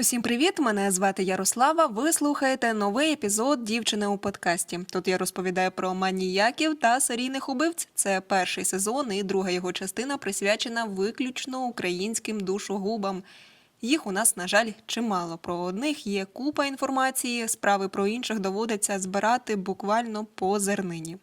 Усім привіт! Мене звати Ярослава. Ви слухаєте новий епізод Дівчини у подкасті. Тут я розповідаю про маніяків та серійних убивць. Це перший сезон, і друга його частина присвячена виключно українським душогубам. Їх у нас, на жаль, чимало. Про одних є купа інформації, справи про інших доводиться збирати буквально по зернині.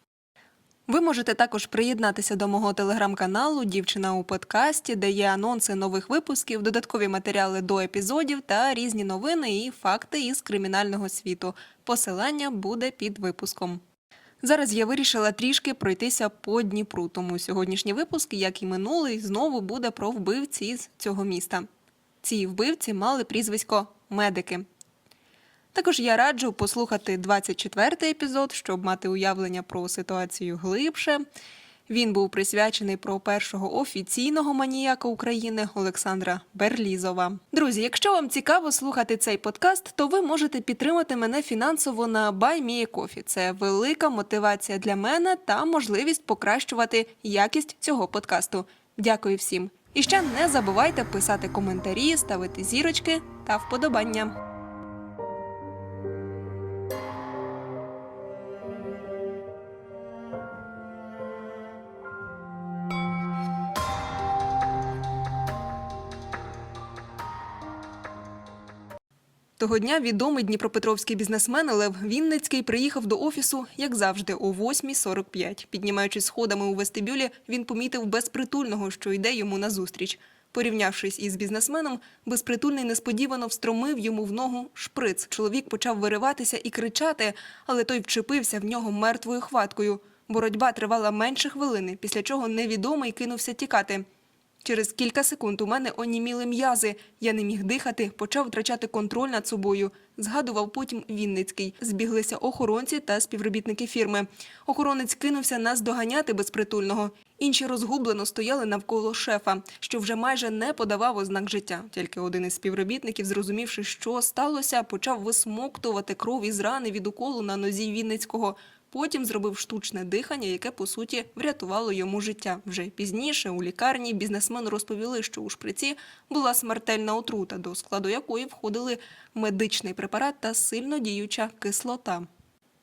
Ви можете також приєднатися до мого телеграм-каналу Дівчина у подкасті, де є анонси нових випусків, додаткові матеріали до епізодів та різні новини і факти із кримінального світу. Посилання буде під випуском. Зараз я вирішила трішки пройтися по Дніпру, тому сьогоднішній випуск, як і минулий, знову буде про вбивці з цього міста. Ці вбивці мали прізвисько медики. Також я раджу послухати 24-й епізод, щоб мати уявлення про ситуацію глибше. Він був присвячений про першого офіційного маніяка України Олександра Берлізова. Друзі, якщо вам цікаво слухати цей подкаст, то ви можете підтримати мене фінансово на BuyMeACoffee. Це велика мотивація для мене та можливість покращувати якість цього подкасту. Дякую всім. І ще не забувайте писати коментарі, ставити зірочки та вподобання. Того дня відомий дніпропетровський бізнесмен Лев Вінницький приїхав до офісу, як завжди, о 8.45. Піднімаючись сходами у вестибюлі, він помітив безпритульного, що йде йому назустріч. Порівнявшись із бізнесменом, безпритульний несподівано встромив йому в ногу шприц. Чоловік почав вириватися і кричати, але той вчепився в нього мертвою хваткою. Боротьба тривала менше хвилини, після чого невідомий кинувся тікати. Через кілька секунд у мене оніміли м'язи. Я не міг дихати, почав втрачати контроль над собою. Згадував потім Вінницький. Збіглися охоронці та співробітники фірми. Охоронець кинувся нас доганяти безпритульного. Інші розгублено стояли навколо шефа, що вже майже не подавав ознак життя. Тільки один із співробітників, зрозумівши, що сталося, почав висмоктувати кров із рани від уколу на нозі Вінницького. Потім зробив штучне дихання, яке по суті врятувало йому життя. Вже пізніше у лікарні бізнесмену розповіли, що у шприці була смертельна отрута, до складу якої входили медичний препарат та сильно діюча кислота.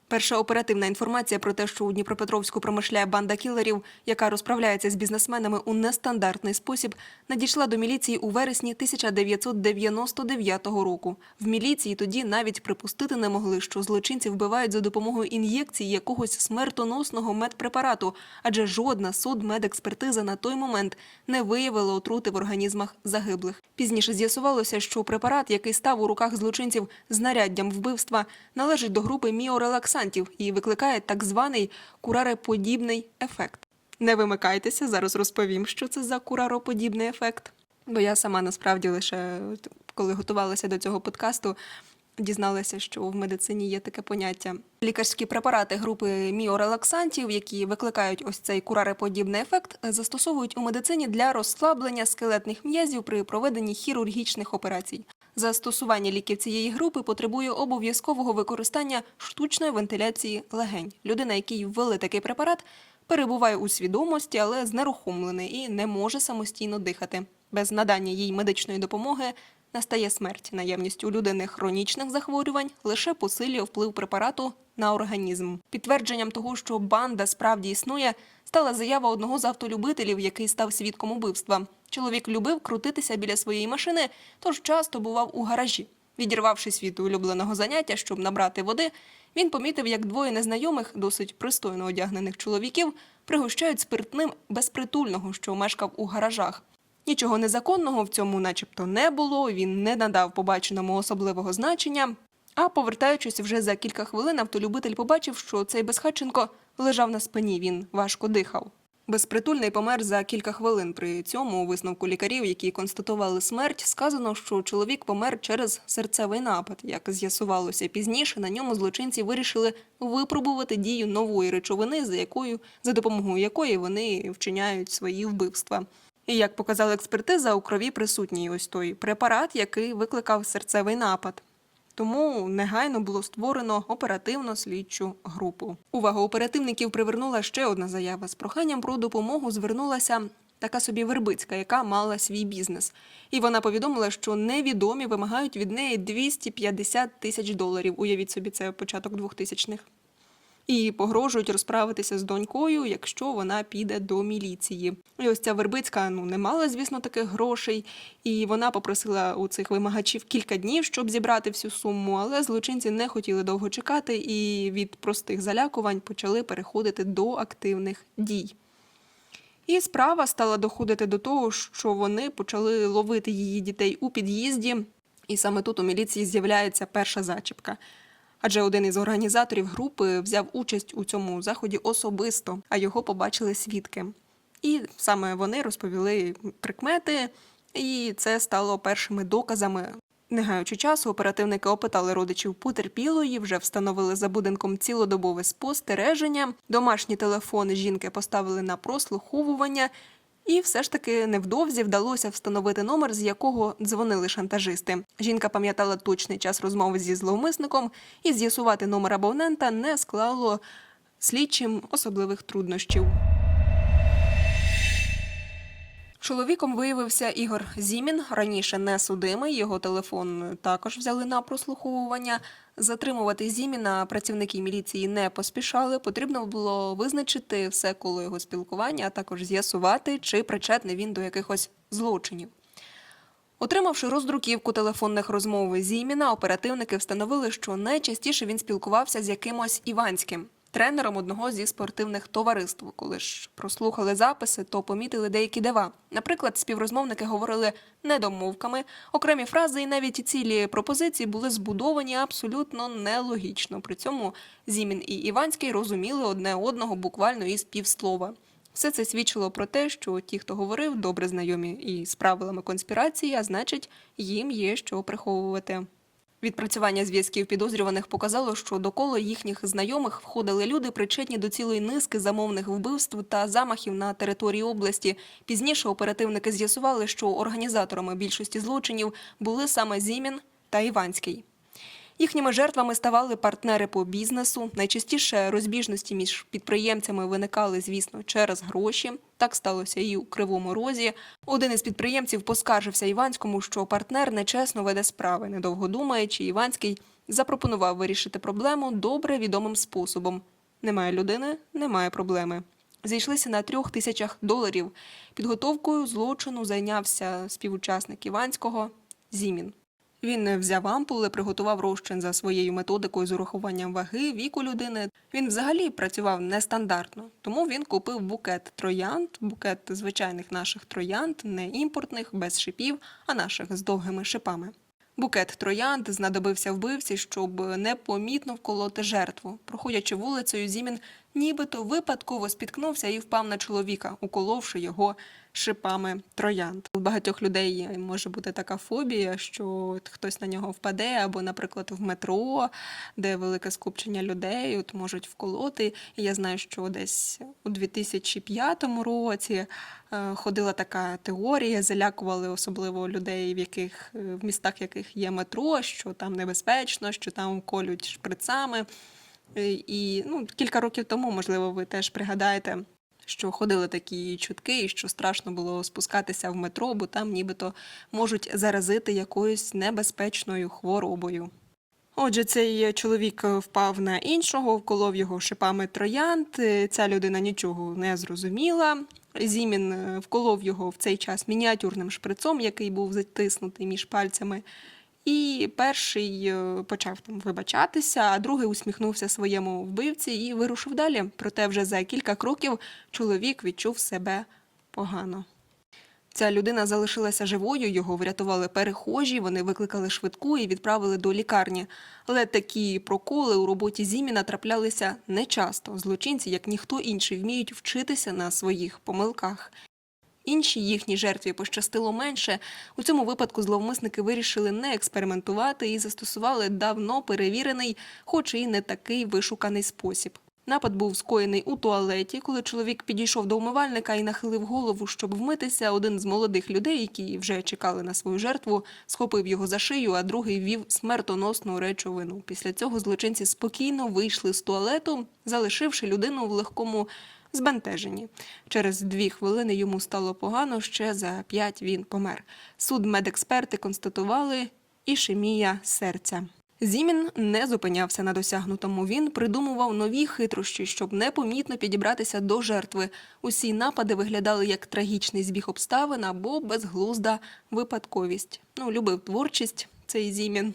Перша оперативна інформація про те, що у Дніпропетровську промишляє банда кілерів, яка розправляється з бізнесменами у нестандартний спосіб, надійшла до міліції у вересні 1999 року. В міліції тоді навіть припустити не могли, що злочинці вбивають за допомогою ін'єкції якогось смертоносного медпрепарату, адже жодна судмедекспертиза на той момент не виявила отрути в організмах загиблих. Пізніше з'ясувалося, що препарат, який став у руках злочинців знаряддям вбивства, належить до групи міорелаксантів і викликає так званий курареподібний ефект. Не вимикайтеся, зараз розповім, що це за курароподібний ефект. Бо я сама насправді лише коли готувалася до цього подкасту, дізналася, що в медицині є таке поняття. Лікарські препарати групи міорелаксантів, які викликають ось цей курареподібний ефект, застосовують у медицині для розслаблення скелетних м'язів при проведенні хірургічних операцій. Застосування ліків цієї групи потребує обов'язкового використання штучної вентиляції легень. Людина, якій ввели такий препарат, перебуває у свідомості, але знерухомлений і не може самостійно дихати. Без надання їй медичної допомоги настає смерть. Наявність у людини хронічних захворювань лише посилює вплив препарату на організм. Підтвердженням того, що банда справді існує, стала заява одного з автолюбителів, який став свідком убивства. Чоловік любив крутитися біля своєї машини, тож часто бував у гаражі. Відірвавшись від улюбленого заняття, щоб набрати води, він помітив, як двоє незнайомих, досить пристойно одягнених чоловіків, пригощають спиртним безпритульного, що мешкав у гаражах. Нічого незаконного в цьому, начебто, не було. Він не надав побаченому особливого значення. А повертаючись вже за кілька хвилин, автолюбитель побачив, що цей безхатченко лежав на спині. Він важко дихав. Безпритульний помер за кілька хвилин. При цьому у висновку лікарів, які констатували смерть, сказано, що чоловік помер через серцевий напад. Як з'ясувалося пізніше, на ньому злочинці вирішили випробувати дію нової речовини, за якою за допомогою якої вони вчиняють свої вбивства. І як показала експертиза, у крові присутній ось той препарат, який викликав серцевий напад. Тому негайно було створено оперативно слідчу групу. Увагу оперативників привернула ще одна заява. З проханням про допомогу звернулася така собі вербицька, яка мала свій бізнес. І вона повідомила, що невідомі вимагають від неї 250 тисяч доларів. Уявіть собі, це початок 2000-х. І погрожують розправитися з донькою, якщо вона піде до міліції. І ось ця Вербицька ну не мала, звісно, таких грошей, і вона попросила у цих вимагачів кілька днів, щоб зібрати всю суму. Але злочинці не хотіли довго чекати, і від простих залякувань почали переходити до активних дій. І справа стала доходити до того, що вони почали ловити її дітей у під'їзді, і саме тут у міліції з'являється перша зачіпка. Адже один із організаторів групи взяв участь у цьому заході особисто, а його побачили свідки. І саме вони розповіли прикмети, і це стало першими доказами. Не гаючи часу, оперативники опитали родичів потерпілої, вже встановили за будинком цілодобове спостереження. Домашні телефони жінки поставили на прослуховування, і все ж таки невдовзі вдалося встановити номер, з якого дзвонили шантажисти. Жінка пам'ятала точний час розмови зі зловмисником, і з'ясувати номер абонента не склало слідчим особливих труднощів. Чоловіком виявився Ігор Зімін, раніше не судимий. Його телефон також взяли на прослуховування. Затримувати Зіміна працівники міліції не поспішали. Потрібно було визначити все коло його спілкування, а також з'ясувати, чи причетний він до якихось злочинів. Отримавши роздруківку телефонних розмов Зіміна, оперативники встановили, що найчастіше він спілкувався з якимось Іванським, тренером одного зі спортивних товариств. Коли ж прослухали записи, то помітили деякі дива. Наприклад, співрозмовники говорили недомовками, окремі фрази і навіть цілі пропозиції були збудовані абсолютно нелогічно. При цьому Зімін і Іванський розуміли одне одного буквально із півслова. Все це свідчило про те, що ті, хто говорив, добре знайомі і з правилами конспірації, а значить, їм є що приховувати. Відпрацювання зв'язків підозрюваних показало, що до кола їхніх знайомих входили люди, причетні до цілої низки замовних вбивств та замахів на території області. Пізніше оперативники з'ясували, що організаторами більшості злочинів були саме Зімін та Іванський. Їхніми жертвами ставали партнери по бізнесу. Найчастіше розбіжності між підприємцями виникали, звісно, через гроші. Так сталося і у Кривому Розі. Один із підприємців поскаржився Іванському, що партнер нечесно веде справи. Недовго думаючи, Іванський запропонував вирішити проблему добре відомим способом: немає людини, немає проблеми. Зійшлися на трьох тисячах доларів. Підготовкою злочину зайнявся співучасник Іванського Зімін. Він взяв ампули, приготував розчин за своєю методикою з урахуванням ваги, віку людини. Він взагалі працював нестандартно, тому він купив букет троянд, букет звичайних наших троянд, не імпортних, без шипів, а наших з довгими шипами. Букет троянд знадобився вбивці, щоб непомітно вколоти жертву. Проходячи вулицею, Зімін нібито випадково спіткнувся і впав на чоловіка, уколовши його шипами троянд. У багатьох людей може бути така фобія, що хтось на нього впаде, або, наприклад, в метро, де велике скупчення людей, от можуть вколоти. І я знаю, що десь у 2005 році е, ходила така теорія, залякували особливо людей, в яких е, в містах яких є метро, що там небезпечно, що там колють шприцами. Е, І ну, кілька років тому, можливо, ви теж пригадаєте, що ходили такі чутки, і що страшно було спускатися в метро, бо там нібито можуть заразити якоюсь небезпечною хворобою. Отже, цей чоловік впав на іншого, вколов його шипами троянд. Е, Ця людина нічого не зрозуміла. Зімін е, вколов його в цей час мініатюрним шприцом, який був затиснутий між пальцями. І перший е, почав там вибачатися, а другий усміхнувся своєму вбивці і вирушив далі. Проте вже за кілька кроків чоловік відчув себе погано. Ця людина залишилася живою, його врятували перехожі, вони викликали швидку і відправили до лікарні. Але такі проколи у роботі Зіміна траплялися нечасто. Злочинці, як ніхто інший, вміють вчитися на своїх помилках. Іншій їхній жертві пощастило менше. У цьому випадку зловмисники вирішили не експериментувати і застосували давно перевірений, хоч і не такий вишуканий спосіб. Напад був скоєний у туалеті, коли чоловік підійшов до умивальника і нахилив голову, щоб вмитися. Один з молодих людей, які вже чекали на свою жертву, схопив його за шию, а другий вів смертоносну речовину. Після цього злочинці спокійно вийшли з туалету, залишивши людину в легкому збентежені. Через дві хвилини йому стало погано. Ще за п'ять він помер. Судмедексперти констатували ішемія серця. Зімін не зупинявся на досягнутому. Він придумував нові хитрощі, щоб непомітно підібратися до жертви. Усі напади виглядали як трагічний збіг обставин або безглузда випадковість. Ну, любив творчість цей Зімін.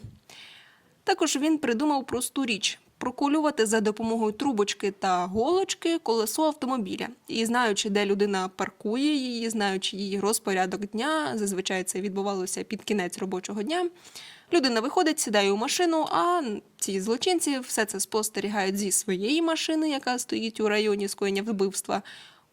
Також він придумав просту річ проколювати за допомогою трубочки та голочки колесо автомобіля. І знаючи, де людина паркує її, знаючи її розпорядок дня, зазвичай це відбувалося під кінець робочого дня. Людина виходить, сідає у машину, а ці злочинці все це спостерігають зі своєї машини, яка стоїть у районі скоєння вбивства.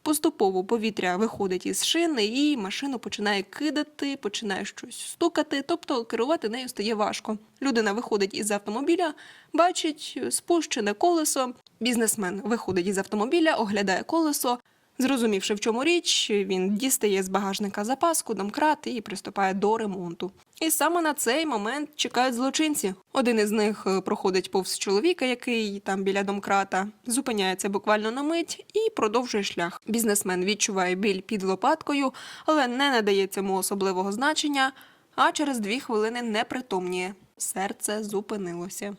Поступово повітря виходить із шини, і машину починає кидати, починає щось стукати, тобто керувати нею стає важко. Людина виходить із автомобіля, бачить спущене колесо. Бізнесмен виходить із автомобіля, оглядає колесо. Зрозумівши, в чому річ, він дістає з багажника запаску, домкрат і приступає до ремонту. І саме на цей момент чекають злочинці. Один із них е, проходить повз чоловіка, який там біля домкрата, зупиняється буквально на мить і продовжує шлях. Бізнесмен відчуває біль під лопаткою, але не надає цьому особливого значення. А через дві хвилини непритомніє. Серце зупинилося.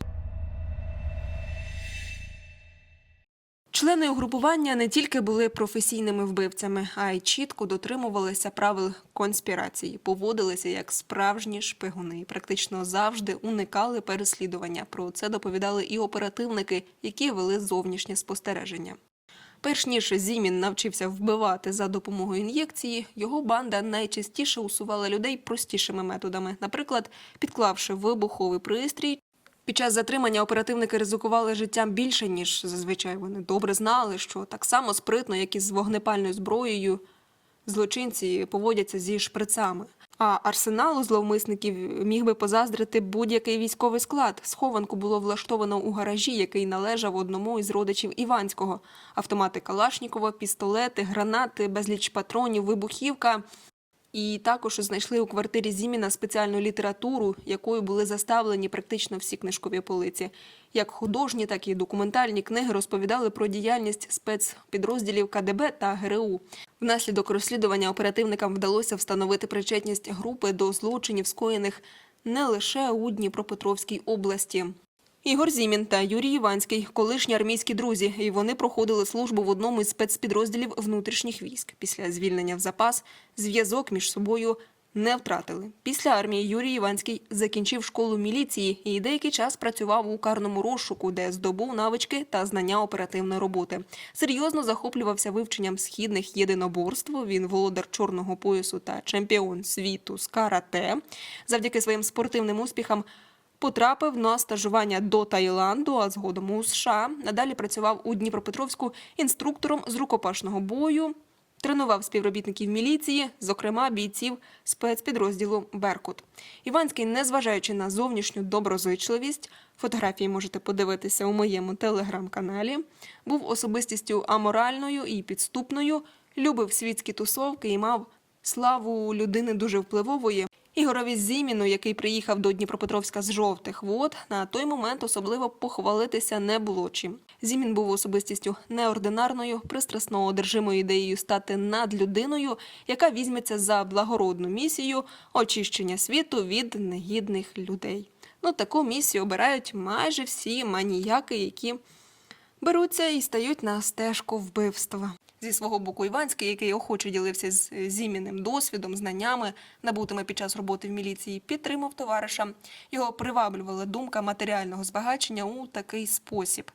Члени угрупування не тільки були професійними вбивцями, а й чітко дотримувалися правил конспірації, поводилися як справжні шпигуни і практично завжди уникали переслідування. Про це доповідали і оперативники, які вели зовнішнє спостереження. Перш ніж Зімін навчився вбивати за допомогою ін'єкції, його банда найчастіше усувала людей простішими методами, наприклад, підклавши вибуховий пристрій під час затримання оперативники ризикували життям більше, ніж зазвичай вони добре знали, що так само спритно, як і з вогнепальною зброєю, злочинці поводяться зі шприцами. А арсеналу зловмисників міг би позаздрити будь-який військовий склад. Схованку було влаштовано у гаражі, який належав одному із родичів Іванського. Автомати Калашнікова, пістолети, гранати, безліч патронів, вибухівка. І також знайшли у квартирі Зіміна спеціальну літературу, якою були заставлені практично всі книжкові полиці. Як художні, так і документальні книги розповідали про діяльність спецпідрозділів КДБ та ГРУ. Внаслідок розслідування оперативникам вдалося встановити причетність групи до злочинів, скоєних не лише у Дніпропетровській області. Ігор Зімін та Юрій Іванський колишні армійські друзі, і вони проходили службу в одному із спецпідрозділів внутрішніх військ. Після звільнення в запас зв'язок між собою не втратили. Після армії Юрій Іванський закінчив школу міліції і деякий час працював у карному розшуку, де здобув навички та знання оперативної роботи. Серйозно захоплювався вивченням східних єдиноборств. Він володар чорного поясу та чемпіон світу з карате. Завдяки своїм спортивним успіхам Потрапив на стажування до Таїланду, а згодом у США. Надалі працював у Дніпропетровську інструктором з рукопашного бою. Тренував співробітників міліції, зокрема бійців спецпідрозділу Беркут. Іванський, незважаючи на зовнішню доброзичливість, фотографії можете подивитися у моєму телеграм-каналі, був особистістю аморальною і підступною, любив світські тусовки і мав славу людини дуже впливової. Ігорові Зіміну, який приїхав до Дніпропетровська з жовтих вод, на той момент особливо похвалитися не було чим. Зімін був особистістю неординарною, пристрасно одержимою ідеєю стати надлюдиною, яка візьметься за благородну місію очищення світу від негідних людей. Ну, таку місію обирають майже всі маніяки, які беруться і стають на стежку вбивства. Зі свого боку Іванський, який охоче ділився з Зіміним досвідом, знаннями, набутими під час роботи в міліції, підтримав товариша. Його приваблювала думка матеріального збагачення у такий спосіб.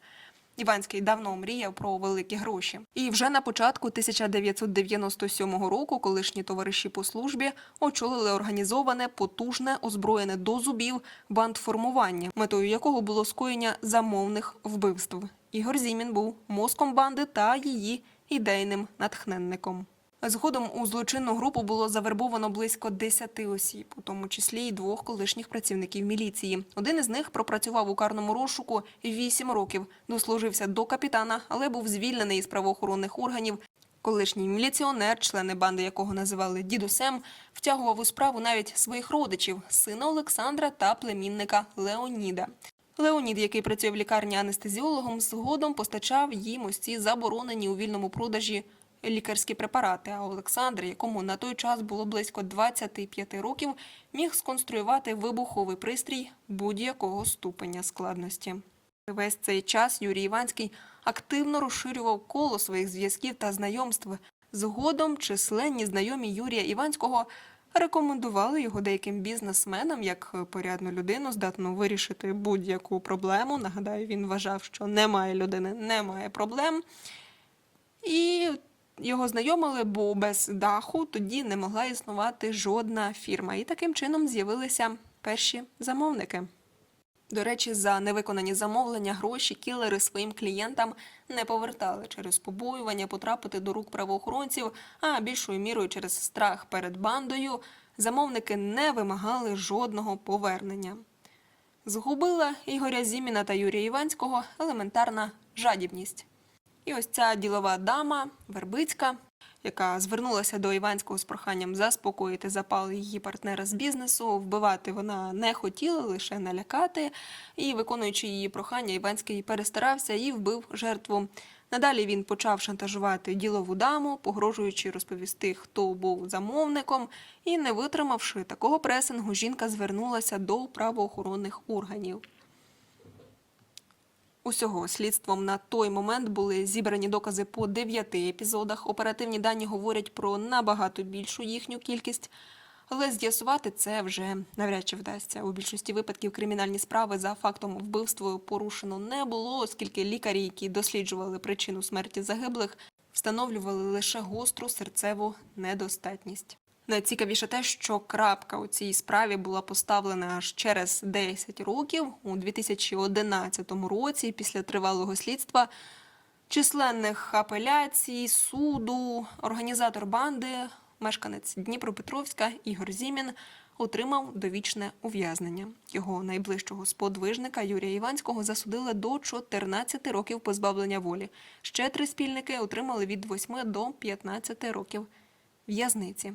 Іванський давно мріяв про великі гроші. І вже на початку 1997 року колишні товариші по службі очолили організоване, потужне, озброєне до зубів бандформування, метою якого було скоєння замовних вбивств. Ігор Зімін був мозком банди та її ідейним натхненником. Згодом у злочинну групу було завербовано близько 10 осіб, у тому числі й двох колишніх працівників міліції. Один із них пропрацював у карному розшуку 8 років, дослужився до капітана, але був звільнений із правоохоронних органів. Колишній міліціонер, члени банди якого називали дідусем, втягував у справу навіть своїх родичів, сина Олександра та племінника Леоніда. Леонід, який працює в лікарні анестезіологом, згодом постачав їм ось ці заборонені у вільному продажі лікарські препарати. А Олександр, якому на той час було близько 25 років, міг сконструювати вибуховий пристрій будь-якого ступеня складності. Весь цей час Юрій Іванський активно розширював коло своїх зв'язків та знайомств. Згодом численні знайомі Юрія Іванського рекомендували його деяким бізнесменам як порядну людину, здатну вирішити будь-яку проблему. Нагадаю, він вважав, що немає людини, немає проблем. І його знайомили, бо без даху тоді не могла існувати жодна фірма. І таким чином з'явилися перші замовники. До речі, за невиконані замовлення гроші кілери своїм клієнтам не повертали через побоювання потрапити до рук правоохоронців, а більшою мірою через страх перед бандою замовники не вимагали жодного повернення. Згубила Ігоря Зіміна та Юрія Іванського елементарна жадібність. І ось ця ділова дама Вербицька, яка звернулася до Іванського з проханням заспокоїти запал її партнера з бізнесу. Вбивати вона не хотіла, лише налякати. І, виконуючи її прохання, Іванський перестарався і вбив жертву. Надалі він почав шантажувати ділову даму, погрожуючи розповісти, хто був замовником. І, не витримавши такого пресингу, жінка звернулася до правоохоронних органів. Усього слідством на той момент були зібрані докази по дев'яти епізодах. Оперативні дані говорять про набагато більшу їхню кількість. Але з'ясувати це вже навряд чи вдасться. У більшості випадків кримінальні справи за фактом вбивства порушено не було, оскільки лікарі, які досліджували причину смерті загиблих, встановлювали лише гостру серцеву недостатність. Найцікавіше те, що крапка у цій справі була поставлена аж через 10 років у 2011 році, після тривалого слідства, численних апеляцій, суду, організатор банди, мешканець Дніпропетровська Ігор Зімін отримав довічне ув'язнення. Його найближчого сподвижника Юрія Іванського засудили до 14 років позбавлення волі. Ще три спільники отримали від 8 до 15 років в'язниці.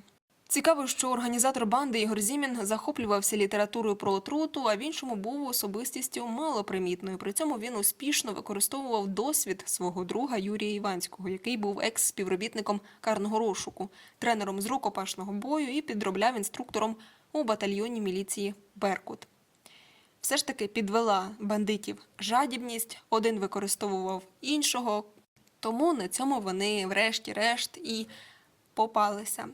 Цікаво, що організатор банди Ігор Зімін захоплювався літературою про отруту, а в іншому був особистістю малопримітною. При цьому він успішно використовував досвід свого друга Юрія Іванського, який був екс-співробітником карного розшуку, тренером з рукопашного бою і підробляв інструктором у батальйоні міліції Беркут. Все ж таки підвела бандитів жадібність, один використовував іншого, тому на цьому вони, врешті-решт, і попалися.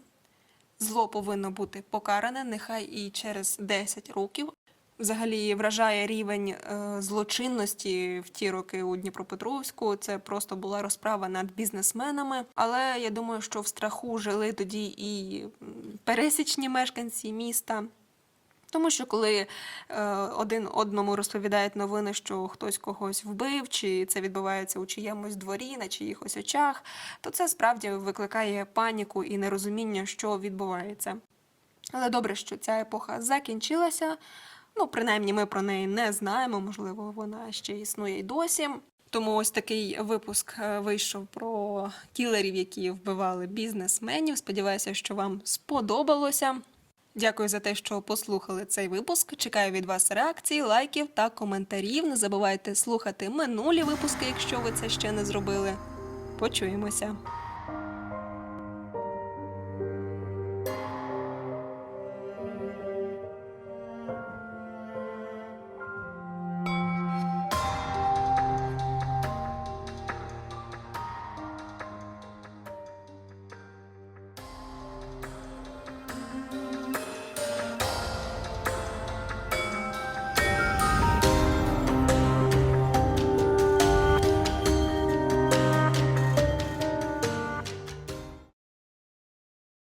Зло повинно бути покаране, нехай і через 10 років. Взагалі вражає рівень е, злочинності в ті роки у Дніпропетровську. Це просто була розправа над бізнесменами. Але я думаю, що в страху жили тоді і пересічні мешканці міста. Тому що коли е, один одному розповідають новини, що хтось когось вбив, чи це відбувається у чиємусь дворі, на чиїхось очах, то це справді викликає паніку і нерозуміння, що відбувається. Але добре, що ця епоха закінчилася. Ну, принаймні, ми про неї не знаємо, можливо, вона ще існує й досі. Тому ось такий випуск е, вийшов про кілерів, які вбивали бізнесменів. Сподіваюся, що вам сподобалося. Дякую за те, що послухали цей випуск. Чекаю від вас реакцій, лайків та коментарів. Не забувайте слухати минулі випуски, якщо ви це ще не зробили. Почуємося.